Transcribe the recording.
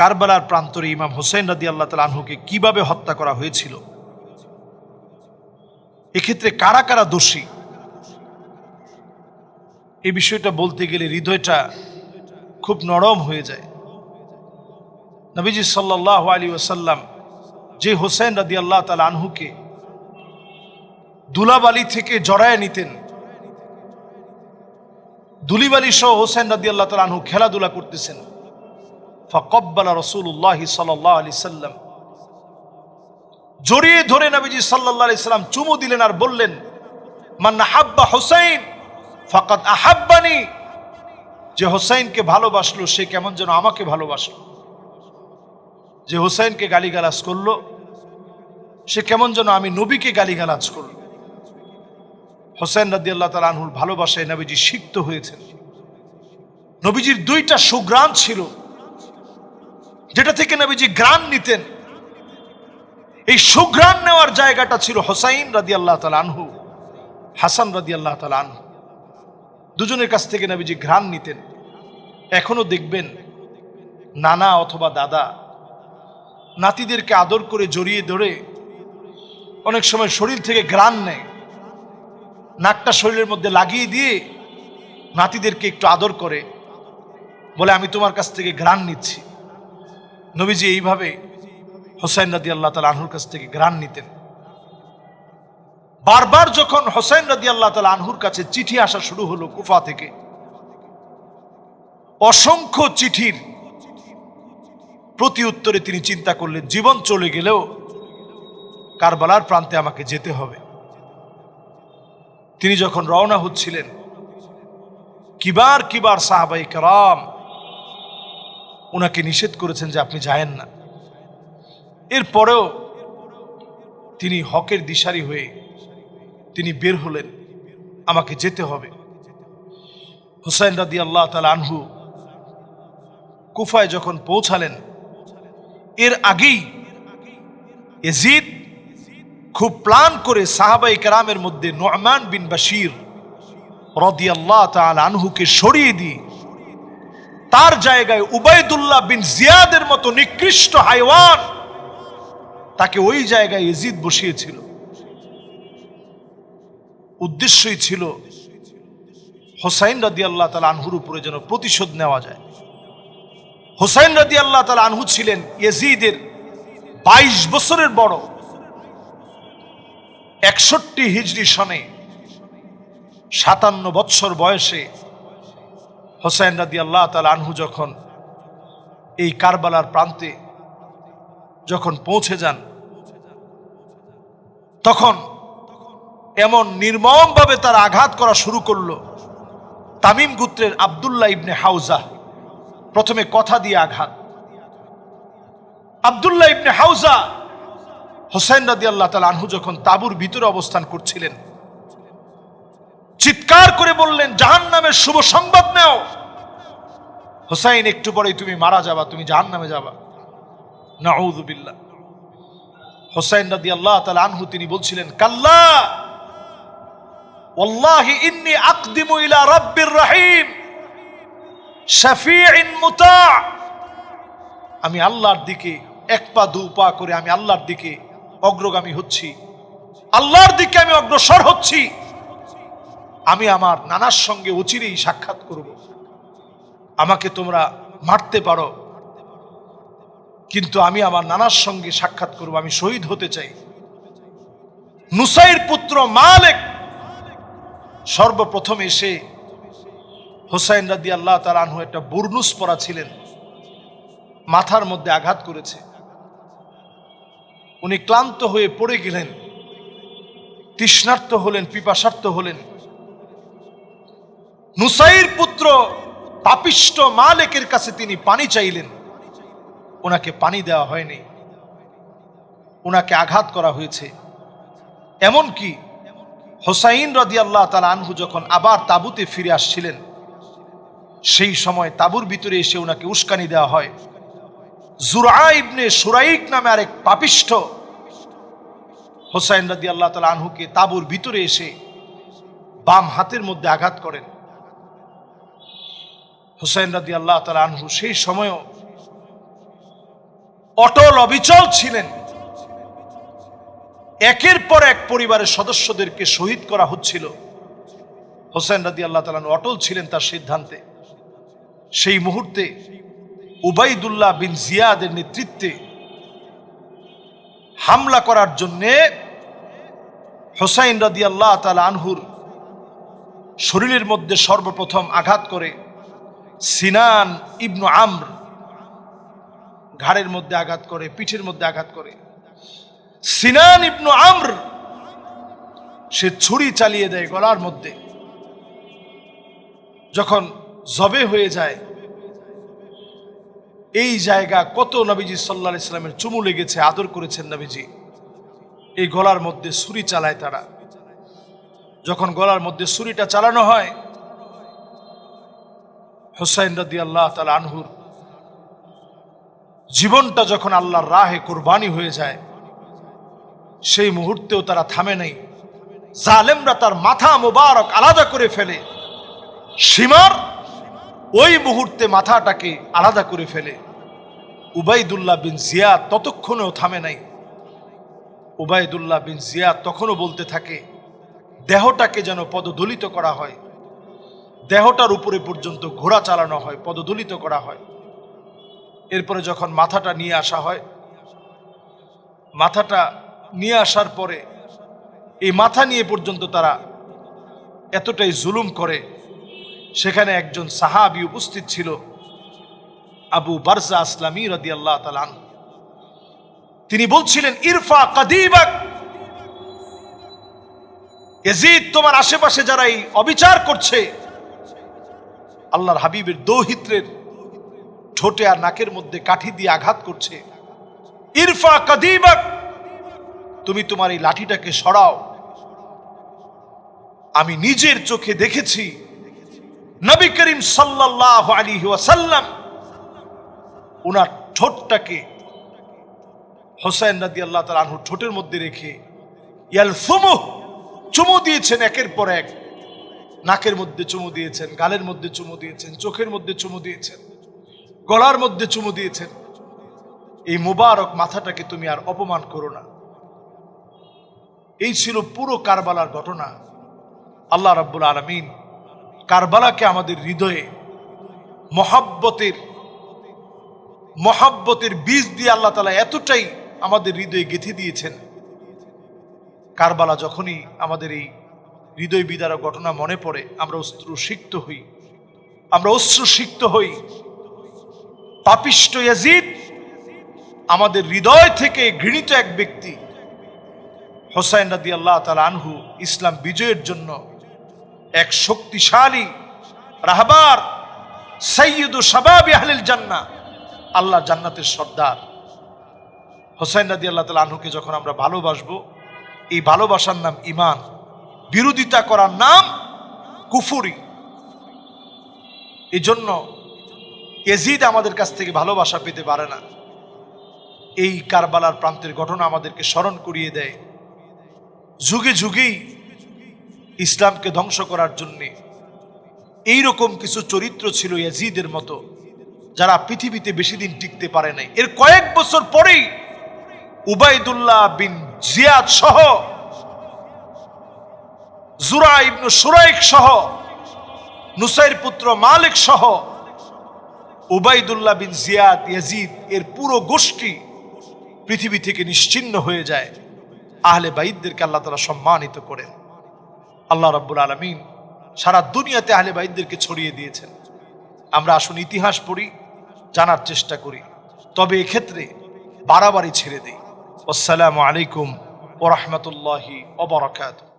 কারবালার প্রান্তরে ইমাম হোসেন রাদি আল্লাহ তালা আনহুকে কীভাবে হত্যা করা হয়েছিল? এক্ষেত্রে কারা কারা দোষী? এই বিষয়টা বলতে গেলে হৃদয়টা খুব নরম হয়ে যায়। নবীজি সাল্লাহ আলী ওসাল্লাম যে হোসেন রাদি আল্লাহ তালা আনহুকে দুলাবালি থেকে জড়ায় নিতেন দুলিবালি সহ হোসেন রাদি আল্লাহ তালা আনহু খেলাধুলা করতেছেন। ফকব্বালা রসুল্লাহ সাল্লাহ সাল্লাম। জড়িয়ে ধরে নবীজি সাল্লাহ আলি সাল্লাম চুমু দিলেন আর বললেন মান্না হাব্বা হোসাইন ফাকাত আহাব্বানি। যে হোসাইনকে ভালোবাসলো, সে কেমন যেন আমাকে ভালোবাসলো। যে হোসাইনকে গালিগালাজ করল, সে কেমন যেন আমি নবীকে গালিগালাজ করল। হোসেন রাদি আল্লাহ তালা আনহুর ভালোবাসায় নবীজি সিক্ত হয়েছেন। নবীজির দুইটা সুগ্রাণ ছিল। যেটা থেকে নবীজি গ্রাণ নিতেন। এই সুগ্রাণ নেওয়ার জায়গাটা ছিল হোসাইন রাদি আল্লাহ আনহু, হাসান রাদি আল্লাহ আনহু। দুজনের কাছ থেকে নবীজি ঘ্রাণ নিতেন। এখনও দেখবেন নানা অথবা দাদা নাতিদেরকে আদর করে জড়িয়ে ধরে অনেক সময় শরীর থেকে গ্রাণ নেয়। নাকটা শরীরের মধ্যে লাগিয়ে দিয়ে নাতিদেরকে একটু আদর করে, বলে, আমি তোমার কাছ থেকে গ্রাণ নিচ্ছি। নবীজি এইভাবে হোসাইন রাদি আল্লাহ তালা আনহুর কাছ থেকে গ্রাণ নিতেন। বারবার যখন হোসেন রাদি আল্লাহ তালা আনহুর কাছে চিঠি আসা শুরু হলো কুফা থেকে, অসংখ্য চিঠির প্রতি উত্তরে তিনি চিন্তা করলেন, জীবন চলে গেলেও কারবালার প্রান্তে আমাকে যেতে হবে। তিনি যখন রওনা হচ্ছিলেন, কিবার কিবার সাহাবাই কারাম ওনাকে নিষেধ করেছেন যে আপনি যায়েন না। এরপরেও তিনি হকের দিশারি হয়ে তিনি বের হলেন। আমাকে যেতে হবে। হুসাইন রাদি আল্লাহ তালা আনহু কুফায় যখন পৌঁছালেন, এর আগেই এজিদ খুব প্লান করে সাহাবাই কারামের মধ্যে নোমান বিন বাশির রদি আল্লাহ আনহুকে সরিয়ে দিয়ে তার জায়গায় উবায়দুল্লাহ বিন জিয়াদের মতো নিকৃষ্ট হাইওয়ান তাকে ওই জায়গায় এজিদ বসিয়েছিল। উদ্দেশ্যই ছিল হোসাইন রাদি আল্লাহ তালা আনহুর উপরে যেন প্রতিশোধ নেওয়া যায়। হোসাইন রাদি আল্লাহ তালা আনহু ছিলেন ইয়েজিদের বাইশ বছরের বড়। একষট্টি হিজড়ি সনে সাতান্ন বৎসর বয়সে হোসাইন রাদি আল্লাহ তালা আনহু যখন এই কারবালার প্রান্তে যখন পৌঁছে যান, তখন এমন নির্মমভাবে তার আঘাত করা শুরু করল। তামিম গুত্রের আবদুল্লাহ ইবনে হাউজা প্রথমে কথা দিয়ে আঘাত। আবদুল্লাহ ইবনে হাউজা হোসেন রাদি আল্লাহ তালা আনহু যখন তাবুর ভিতরে অবস্থান করছিলেন চিৎকার করে বললেন জাহান নামের শুভ সংবাদ নেও। হোসাইন, একটু পরেই তুমি মারা যাবা, তুমি জাহান নামে যাবা নাউদুবিল্লা হোসাইন রাদি আল্লাহ তালা আনহু, তিনি বলছিলেন, কাল্লা ওল্লাহি ইন্নি আকদিমু ইলা রাব্বির রাহিম শাফি শাফিঈন মুতা। আমি আল্লাহর দিকে এক পা দু পা করে আমি আল্লাহর দিকে অগ্রগামী হচ্ছি। আল্লাহর দিকে আমি অগ্রসর হচ্ছি। আমি আমার নানার সঙ্গে অচিরেই সাক্ষাৎ করব। আমাকে তোমরা মারতে পারো। কিন্তু আমি আমার নানার সঙ্গে সাক্ষাৎ করব। আমি শহীদ হতে চাই। নুসাইর পুত্র মালেক সর্বপ্রথম এসে হোসাইন রাদি আল্লাহ তার আনহু একটা বুরনুস পরা ছিলেন। মাথার মধ্যে আঘাত করেছে। উনি ক্লান্ত হয়ে পড়ে গেলেন। তৃষ্ণার্ত হলেন পিপাসার্থ হলেন। নুসাইর পুত্র পাপিষ্ট মালেকের কাছে তিনি পানি চাইলেন। ওনাকে পানি দেওয়া হয়নি। ওনাকে আঘাত করা হয়েছে। এমনকি হোসাইন রদি আল্লাহ তালা আনহু যখন আবার তাবুতে ফিরে আসছিলেন, সেই সময় তাবুর ভিতরে এসে ওনাকে উস্কানি দেওয়া হয়। জুরা ইবনে সুরাইক নামে আরেক পাপিষ্ঠ হোসাইন রাদি আল্লাহ তালা আনহুকে তাবুর ভিতরে এসে বাম হাতের মধ্যে আঘাত করেন। হোসাইন রাদি আল্লাহ তালা আনহু সেই সময়ও অটল, অবিচল ছিলেন। একের পর এক পরিবারের সদস্যদেরকে শহীদ করা হচ্ছিল। হোসেন রাদি আল্লাহ তালান অটল ছিলেন তার সিদ্ধান্তে। সেই মুহূর্তে উবাইদুল্লাহ বিন জিয়াদের নেতৃত্বে হামলা করার জন্যে হোসাইন রাদি আল্লাহ তালা আনহুর শরীরের মধ্যে সর্বপ্রথম আঘাত করে সিনান ইবনু আমর। ঘাড়ের মধ্যে আঘাত করে, পিঠের মধ্যে আঘাত করে। সিনান ইবনু আমর, সে ছুরি চালিয়ে দেয় গলার মধ্যে। যখন জবে হয়ে যায়, এই জায়গা কত নবীজি সাল্লা ইসলামের চুমু লেগেছে, আদর করেছেন নবীজি। এই গলার মধ্যে ছুরি চালায় তারা। যখন গলার মধ্যে ছুরিটা চালানো হয় হোসাইন রাদি আল্লাহ তালা আনহুর জীবনটা যখন আল্লাহর রাহে কোরবানি হয়ে যায়, সেই মুহূর্তেও তারা থামে নাই। জালেমরা তার মাথা মোবারক আলাদা করে ফেলে। সীমার ওই মুহূর্তে মাথাটাকে আলাদা করে ফেলে। উবাইদুল্লাহ বিন জিয়াদ ততক্ষণেও থামে নাই। উবাইদুল্লাহ বিন জিয়াদ তখনও বলতে থাকে, দেহটাকে যেন পদদলিত করা হয়। দেহটার উপরে পর্যন্ত ঘোড়া চালানো হয় পদদলিত করা হয়। এরপরে যখন মাথাটা নিয়ে আসা হয়, মাথাটা নিয়ে আসার পরে এই মাথা নিয়ে পর্যন্ত তারা এতটাই জুলুম করে, সেখানে একজন সাহাবি উপস্থিত ছিল, আবু বারজা আসলামী রদি আল্লাহ তালান তিনি বলছিলেন, ইরফা কাদিবাক! এজিদ তোমার আশেপাশে যারা এই অবিচার করছে আল্লাহর হাবিবের দৌহিত্রের ঠোঁটে আর নাকের মধ্যে কাঠি দিয়ে আঘাত করছে। ইরফা কাদিবাক, তুমি তোমার এই লাঠিটাকে সরাও। আমি নিজের চোখে দেখেছি নবী করিম সাল্লাহ আলী ওয়াসাল্লাম ওনার ঠোঁটটাকে হোসেন রাদি আল্লাহ তাল ঠোঁটের মধ্যে রেখে ইয়াল ফুমু চুমু দিয়েছেন একের পর এক। নাকের মধ্যে চুমু দিয়েছেন, গালের মধ্যে চুমু দিয়েছেন, চোখের মধ্যে চুমু দিয়েছেন, গলার মধ্যে চুমু দিয়েছেন। এই মুবারক মাথাটাকে তুমি আর অপমান করো না। এই ছিল পুরো কারবালার ঘটনা। আল্লাহ রাব্বুল আলমিন কারবালাকে আমাদের হৃদয়ে মহাব্বতের মহাব্বতের বীজ দিয়ে আল্লাহ তালা এতটাই আমাদের হৃদয়ে গেঁথে দিয়েছেন। কারবালা যখনই আমাদের এই হৃদয় বিদারক ঘটনা মনে পড়ে, আমরা অশ্রু সিক্ত হই। আমরা অশ্রু সিক্ত হই। পাপিষ্ট ইয়াজিদ, আমাদের হৃদয় থেকে ঘৃণিত এক ব্যক্তি, হোসাইন রাদি আল্লাহ তালা আনহু, ইসলাম বিজয়ের জন্য এক শক্তিশালী রাহবার সৈয়দ সাবাবি আহলিল জান্না আল্লাহ জান্নাতের সর্দার। হোসাইন রাদি আল্লাহ তালা আনহুকে যখন আমরা ভালোবাসবো, এই ভালোবাসার নাম ইমান বিরোধিতা করার নাম কুফুরি। এই জন্য এজিদ আমাদের কাছ থেকে ভালোবাসা পেতে পারে না। এই কারবালার প্রান্তের ঘটনা আমাদেরকে স্মরণ করিয়ে দেয়। যুগে যুগেই ইসলামকে ধ্বংস করার জন্যে এইরকম কিছু চরিত্র ছিল ইয়াজিদের মতো, যারা পৃথিবীতে বেশি দিন টিকতে পারে নাই। এর কয়েক বছর পরেই উবাইদুল্লাহ বিন জিয়াদ সহ জুরা সুরাইক সহ, নুসাইর পুত্র মালিক সহ, উবাইদুল্লাহ বিন জিয়াদ, ইয়াজিদ, এর পুরো গোষ্ঠী পৃথিবী থেকে নিশ্চিন্ন হয়ে যায়। আহলে বাইদদেরকে আল্লাহ তালা সম্মানিত করেন। আল্লাহ রাব্বুল আলমিন সারা দুনিয়াতে আহলে বাইদদেরকে ছড়িয়ে দিয়েছেন। আমরা আসুন ইতিহাস পড়ি, জানার চেষ্টা করি। তবে এক্ষেত্রে বাড়াবাড়ি ছেড়ে দেই। আসসালামু আলাইকুম ওরহমতুল্লাহি ওবরাকাতুহ